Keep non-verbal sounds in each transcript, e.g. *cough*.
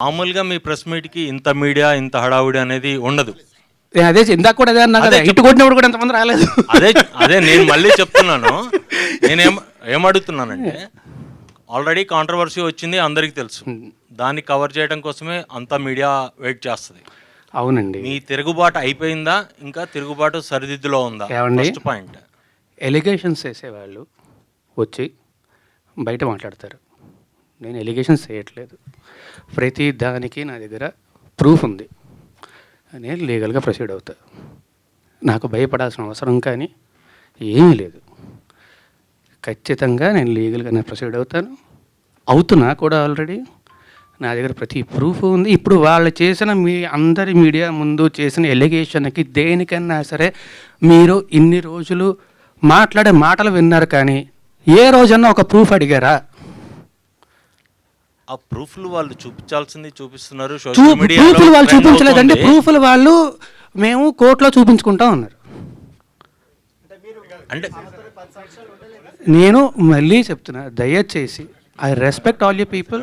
మామూలుగా మీ ప్రెస్ మీట్కి ఇంత మీడియా ఇంత హడావుడి అనేది ఉండదు. నేను అదే ఇందాక కూడా అదే అన్నా కదా ఇటు కొట్టినప్పుడు కూడా ఎంతమంది రాలేదు. అదే అదే నేను మళ్ళీ *laughs* చెప్తున్నాను. నేనేం ఏమడుగుతున్నానంటే ఆల్రెడీ కాంట్రవర్సీ వచ్చింది అందరికీ తెలుసు. దాన్ని కవర్ చేయడం కోసమే అంతా మీడియా వెయిట్ చేస్తుంది. అవునండి. మీ తిరుగుబాటు అయిపోయిందా? ఇంకా తిరుగుబాటు సరిదిద్దులో ఉందా? ఫస్ట్ పాయింట్ ఎలిగేషన్స్ వేసేవాళ్ళు వచ్చి బయట మాట్లాడతారు. నేను ఎలిగేషన్స్ చేయట్లేదు. ప్రతి దానికి నా దగ్గర ప్రూఫ్ ఉంది. నేను లీగల్గా ప్రొసీడ్ అవుతా. నాకు భయపడాల్సిన అవసరం కానీ ఏమీ లేదు. ఖచ్చితంగా నేను లీగల్గానే ప్రొసీడ్ అవుతాను. అవుతున్నా కూడా ఆల్రెడీ నా దగ్గర ప్రతి ప్రూఫ్ ఉంది. ఇప్పుడు వాళ్ళు చేసిన మీ అందరి మీడియా ముందు చేసిన ఎలిగేషన్కి దేనికన్నా సరే మీరు ఇన్ని రోజులు మాట్లాడే మాటలు విన్నారు కానీ ఏ రోజన్నా ఒక ప్రూఫ్ అడిగారా? ఆ ప్రూఫ్లు వాళ్ళు చూపించాల్సింది చూపిస్తున్నారు సోషల్ ప్రూఫ్లు వాళ్ళు చూపించలేదండి. ప్రూఫ్లు వాళ్ళు మేము కోర్టులో చూపించుకుంటాం అన్నారు అంటే నేను మళ్ళీ చెప్తున్నా దయచేసి I respect all you people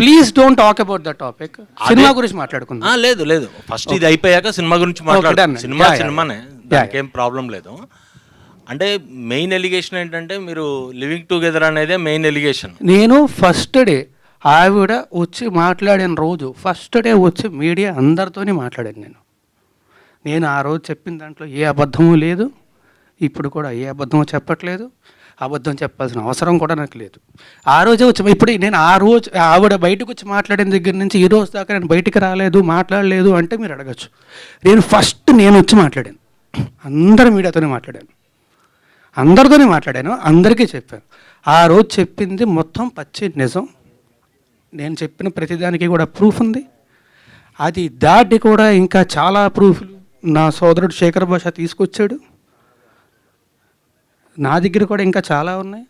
please don't talk about the topic cinema గురించి మాట్లాడుకుందాం. లేదు లేదు. ఫస్ట్ ఇది అయిపోయాక సినిమా గురించి. మాట్లాడదాం సినిమా. సినిమానే. దానికి ప్రాబ్లం లేదు. అంటే మెయిన్ ఎలిగేషన్ ఏంటంటే మీరు లివింగ్ టుగెదర్ అనేదే మెయిన్ ఎలిగేషన్ నేను ఫస్ట్ డే ఆవిడ వచ్చి మాట్లాడిన రోజు ఫస్ట్ డే వచ్చి మీడియా అందరితోనే మాట్లాడాను నేను. నేను ఆ రోజు చెప్పిన దాంట్లో ఏ అబద్ధము లేదు. ఇప్పుడు కూడా ఏ అబద్ధము చెప్పట్లేదు. అబద్ధం చెప్పాల్సిన అవసరం కూడా నాకు లేదు. ఆ రోజే వచ్చి ఇప్పుడు నేను ఆ రోజు ఆవిడ బయటకు వచ్చి మాట్లాడిన దగ్గర నుంచి ఈ రోజు దాకా నేను బయటికి రాలేదు మాట్లాడలేదు అంటే మీరు అడగచ్చు. నేను ఫస్ట్ నేను వచ్చి మాట్లాడాను. అందరు మీడియాతోనే మాట్లాడాను. అందరితోనే మాట్లాడాను అందరికీ చెప్పాను. ఆ రోజు చెప్పింది మొత్తం పచ్చి నిజం. నేను చెప్పిన ప్రతిదానికి కూడా ప్రూఫ్ ఉంది. అది దాటి కూడా ఇంకా చాలా ప్రూఫ్లు నా సోదరుడు శేఖర్ భాష తీసుకొచ్చాడు. నా దగ్గర కూడా ఇంకా చాలా ఉన్నాయి.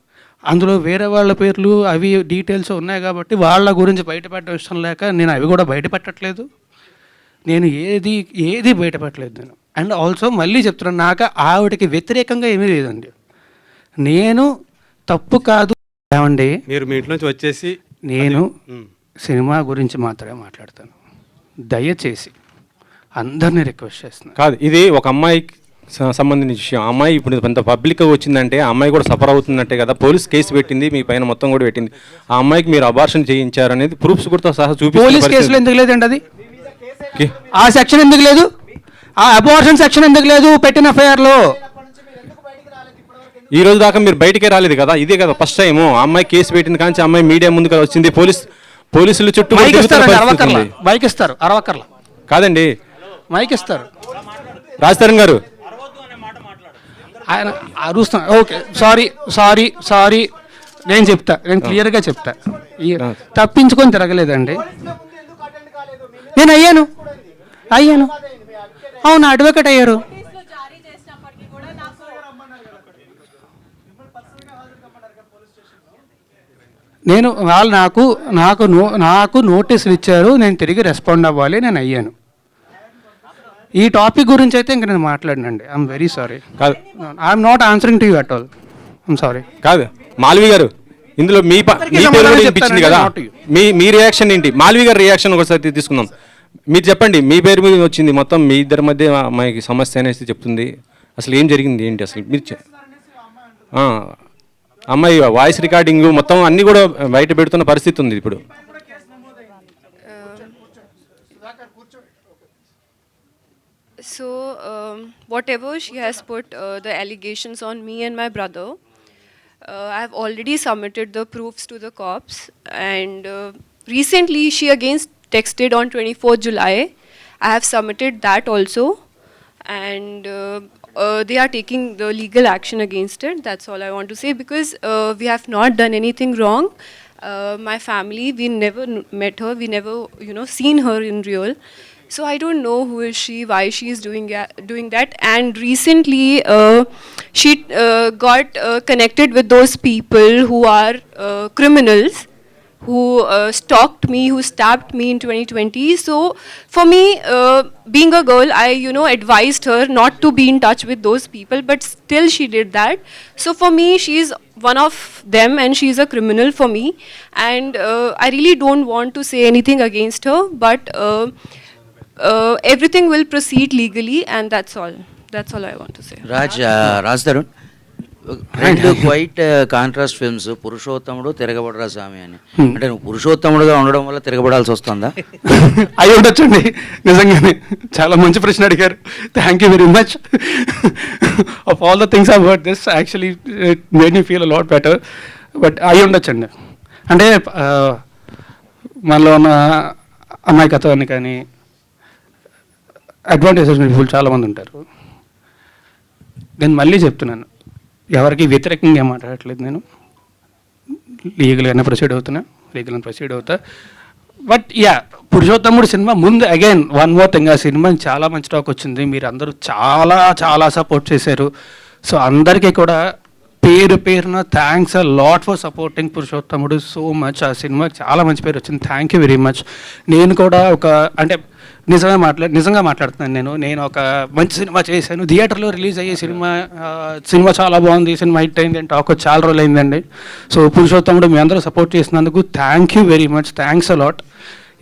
అందులో వేరే వాళ్ళ పేర్లు అవి డీటెయిల్స్ ఉన్నాయి కాబట్టి వాళ్ళ గురించి బయటపెట్టడం ఇష్టం లేక నేను అవి కూడా బయటపెట్టట్లేదు. నేను ఏది ఏది బయటపెట్టలేదు నేను. అండ్ ఆల్సో మళ్ళీ చెప్తున్నాను నాకు ఆవిడకి వ్యతిరేకంగా ఏమీ లేదండి. నేను తప్పు కాదు. ఏమండి? మీరు మీ ఇంట్లో నుంచి వచ్చేసి నేను సినిమా గురించి మాత్రమే మాట్లాడతాను. దయచేసి అందరినీ రిక్వెస్ట్ చేస్తున్నాను కాదు ఇది ఒక అమ్మాయికి స- సంబంధించిన విషయం. అమ్మాయి ఇప్పుడు కొంత పబ్లిక్ వచ్చిందంటే ఆ అమ్మాయి కూడా సఫర్ అవుతున్నట్టే కదా పోలీస్ కేసు పెట్టింది మీ పైన మొత్తం కూడా పెట్టింది. ఆ అమ్మాయికి మీరు అబార్షన్ చేయించారు అనేది ప్రూఫ్స్ కూడా సహా చూపిస్తున్న పోలీస్. కేసులో ఎందుకు లేదండి అది? ఆ సెక్షన్ ఎందుకు లేదు? ఆ అబార్షన్ సెక్షన్ ఎందుకు లేదు? పెట్టిన ఎఫ్ఐఆర్లో ఈ రోజు దాకా మీరు బయటికే రాలేదు కదా? ఇదే కదా ఫస్ట్ టైం అమ్మాయి కేసు పెట్టింది కానీ అమ్మాయి మీడియా ముందుకు వచ్చింది. పోలీస్ పోలీసులు చుట్టూ మైక్ ఇస్తారు అరవకర్ల. ఉంది. మైక్ ఇస్తారు అరవకర్ల. కాదండి. మైక్ ఇస్తారు. రాజతరణ్ గారు. ఆయన ఓకే సారీ సారీ సారీ. నేను చెప్తా నేను క్లియర్గా చెప్తా. తప్పించుకొని తిరగలేదండి. నేను అయ్యాను. అయ్యాను. అవును అడ్వకేట్ అయ్యారు నోటీసులు జారీ చేసినప్పటికీ కూడా నాకు నేను వాళ్ళు నాకు నాకు నో నాకు నోటీసులు ఇచ్చారు నేను తిరిగి రెస్పాండ్ అవ్వాలి నేను అయ్యాను. ఈ టాపిక్ గురించి అయితే ఇంక నేను మాట్లాడినండి. ఐఎమ్ వెరీ సారీ కాదు. I'm not answering to you at all I'm sorry కాదు. మాల్వి గారు ఇందులో మీ మీ పేరు వినిపించింది కదా. మీ మీ రియాక్షన్ ఏంటి? మాల్వి గారి రియాక్షన్ ఒకసారి తీసుకుందాం. మీరు చెప్పండి మీ పేరు మీద వచ్చింది మొత్తం మీ ఇద్దరి మధ్య అమ్మాయికి సమస్య అనేసి చెప్తుంది. అసలు ఏం జరిగింది ఏంటి అసలు? మీరు అమ్మాయి వాయిస్ రికార్డింగ్ మొత్తం అన్ని కూడా బయట పెడుతున్న పరిస్థితి ఉంది ఇప్పుడు So, um, whatever she has put uh, the allegations on me and my brother, uh, I have already submitted the proofs to the cops. And uh, recently, she again texted on 24th July. I have submitted that also. And uh, uh, they are taking the legal action against it. That's all I want to say because uh, we have not done anything wrong. My family, we never met her. We never, you know, seen her in real. So I don't know who is she, why she is doing doing that. And recently, uh, she uh, got uh, connected with those people who are criminals, who uh, stalked me, who stabbed me in 2020. So for me, uh, being a girl, I you know advised her not to be in touch with those people, but still she did that. So for me, she is one of them, and she is a criminal for me. And uh, I really don't want to say anything against her, but uh, uh, everything will proceed legally, and that's all. That's all I want to say. Raj, uh, Raj Darun. రెండు quite contrast films Purushothamudu Tiragabadara Saami అని. అంటే నువ్వు పురుషోత్తముడుగా ఉండడం వల్ల తిరగబడాల్సి వస్తుందా? *laughs* అయి ఉండొచ్చండి. నిజంగానే చాలా మంచి ప్రశ్న అడిగారు. Thank you very much of all the things about this actually made me feel lot better but అయి ఉండొచ్చండి. అంటే ఆ, మనలో ఉన్న అమాయకత్వాన్ని కానీ అడ్వాంటేజెస్ పీపుల్ చాలామంది ఉంటారు. నేను మళ్ళీ చెప్తున్నాను. ఎవరికి వ్యతిరేకంగా మాట్లాడట్లేదు నేను. లీగల్గానే ప్రొసీడ్ అవుతున్నా లీగల్గా ప్రొసీడ్ అవుతా. బట్ యా పురుషోత్తముడు సినిమా ముందు అగైన్ వన్ మోర్ థింగ్ ఆ సినిమా చాలా మంచి టాక్ వచ్చింది. మీరు అందరూ చాలా చాలా సపోర్ట్ చేశారు. సో అందరికీ కూడా పేరు పేరున thanks a lot for supporting Purushothamudu so much ఆ సినిమాకి చాలా మంచి పేరు వచ్చింది. థ్యాంక్ యూ వెరీ మచ్ నేను కూడా ఒక అంటే నిజంగా మాట్లా నిజంగా మాట్లాడుతున్నాను నేను. నేను ఒక మంచి సినిమా చేశాను. థియేటర్లో రిలీజ్ అయ్యే సినిమా సినిమా చాలా బాగుంది. సినిమా హిట్ అయింది అంటే టాక్ చాలా రోజులు అయిందండి. సో పురుషోత్తముడు మీ అందరూ సపోర్ట్ చేసినందుకు thank you very much thanks a lot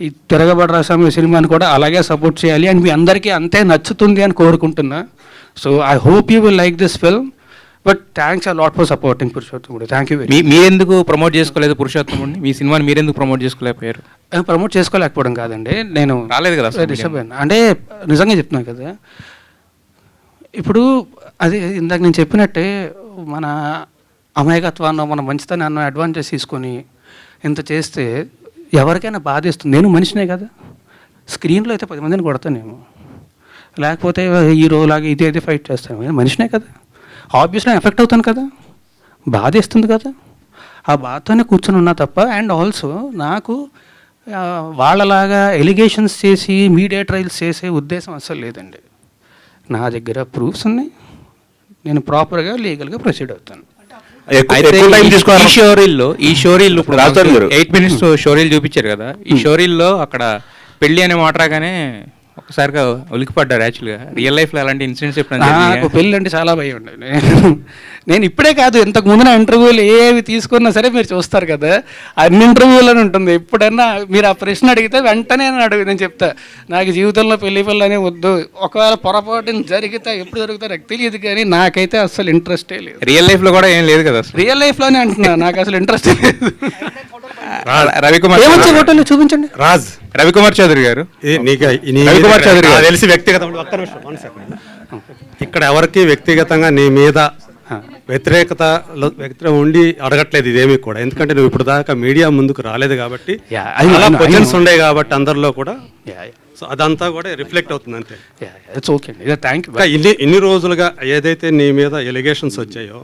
ఈ తిరగబడ స్వామి సినిమాని కూడా అలాగే సపోర్ట్ చేయాలి. అండ్ మీ అందరికీ అంతే నచ్చుతుంది అని కోరుకుంటున్నా. So I hope you will like this film but thanks a lot for supporting Purushothamudu thank you very మీ మీరెందుకు ప్రమోట్ చేసుకోలేదు పురుషోత్తముడిని మీ సినిమాని మీరెందుకు ప్రమోట్ చేసుకోలేకపోయారు? ప్రమోట్ చేసుకోలేకపోవడం కాదండి. నేను రాలేదు కదా డిస్టర్బ్ అంటే నిజంగా చెప్తున్నాను కదా ఇప్పుడు అది ఇందాక నేను చెప్పినట్టే మన అమాయకత్వాన్ని మన మంచితనాన్ని అడ్వాంటేజ్ తీసుకొని ఇంత చేస్తే ఎవరికైనా బాధేస్తుంది నేను మనిషినే కదా. స్క్రీన్లో అయితే పది మందిని కొడతానేమో. లేకపోతే హీరోలాగా ఇది అయితే ఫైట్ చేస్తాను మనిషినే కదా. ఆబ్వియస్లీ ఎఫెక్ట్ అవుతాను కదా. బాధేస్తుంది కదా. ఆ బాధతోనే కూర్చొని ఉన్నా తప్ప అండ్ ఆల్సో నాకు వాళ్ళలాగా ఎలిగేషన్స్ చేసి మీడియా ట్రయల్స్ చేసే ఉద్దేశం అస్సలు లేదండి. నా దగ్గర ప్రూఫ్స్ ఉన్నాయి. నేను ప్రాపర్గా లీగల్గా ప్రొసీడ్ అవుతాను. ఈ- షోరీల్లో ఈ షోరీల్లో ఇప్పుడు. ఎయిట్ మినిట్స్ షోరీలు చూపించారు కదా. ఈ షోరీల్లో అక్కడ పెళ్ళి అనే మాట రాగానే ఒకసారిగా ఉలికిపడ్డారు యాక్చువల్గా రియల్ లైఫ్లో అలాంటి ఇన్సిడెంట్స్ ఎప్పుడైనా నాకు? పెళ్ళి అంటే చాలా భయం ఉండే నేను- నేను ఇప్పుడే కాదు ఇంతకు ముందు నా ఇంటర్వ్యూలు ఏవి తీసుకున్నా సరే మీరు చూస్తారు కదా. అన్ని ఇంటర్వ్యూలను ఉంటుంది. ఎప్పుడన్నా మీరు ఆ ప్రశ్న అడిగితే వెంటనే నేను అడుగు నేను చెప్తా నాకు జీవితంలో పెళ్ళి పిల్లని వద్దు. ఒకవేళ పొరపాటున జరిగితే ఎప్పుడు జరుగుతా నాకు తెలియదు కానీ నాకైతే అసలు ఇంట్రెస్టే లేదు. రియల్ లైఫ్లో కూడా ఏం లేదు కదా రియల్ లైఫ్లోనే అంటున్నా నాకు అసలు ఇంట్రెస్ట్ లేదు. *laughs* రవికుమార్ ఏమొచ్చే ఫోటోలు చూపించండి? రాజ్. రవికుమార్ చౌదరి గారు. రవికుమార్ చౌదరి గారు. తెలిసి వ్యక్తిగతంగా ఒక్క నిమిషం. ఇక్కడ ఎవరికి వ్యక్తిగతంగా నీ మీద వ్యతిరేకత వ్యక్తిగా ఉండి అడగట్లేదు ఇదేమీ కూడా. ఎందుకంటే నువ్వు ఇప్పుడు దాకా మీడియా ముందుకు రాలేదు కాబట్టి క్వశ్చన్స్. ఉన్నాయి కాబట్టి అందరిలో కూడా సో అదంతా కూడా రిఫ్లెక్ట్ అవుతుంది అంతే. ఓకే థ్యాంక్ యూ ఇన్ని ఇన్ని రోజులుగా ఏదైతే నీ మీద ఎలిగేషన్స్ వచ్చాయో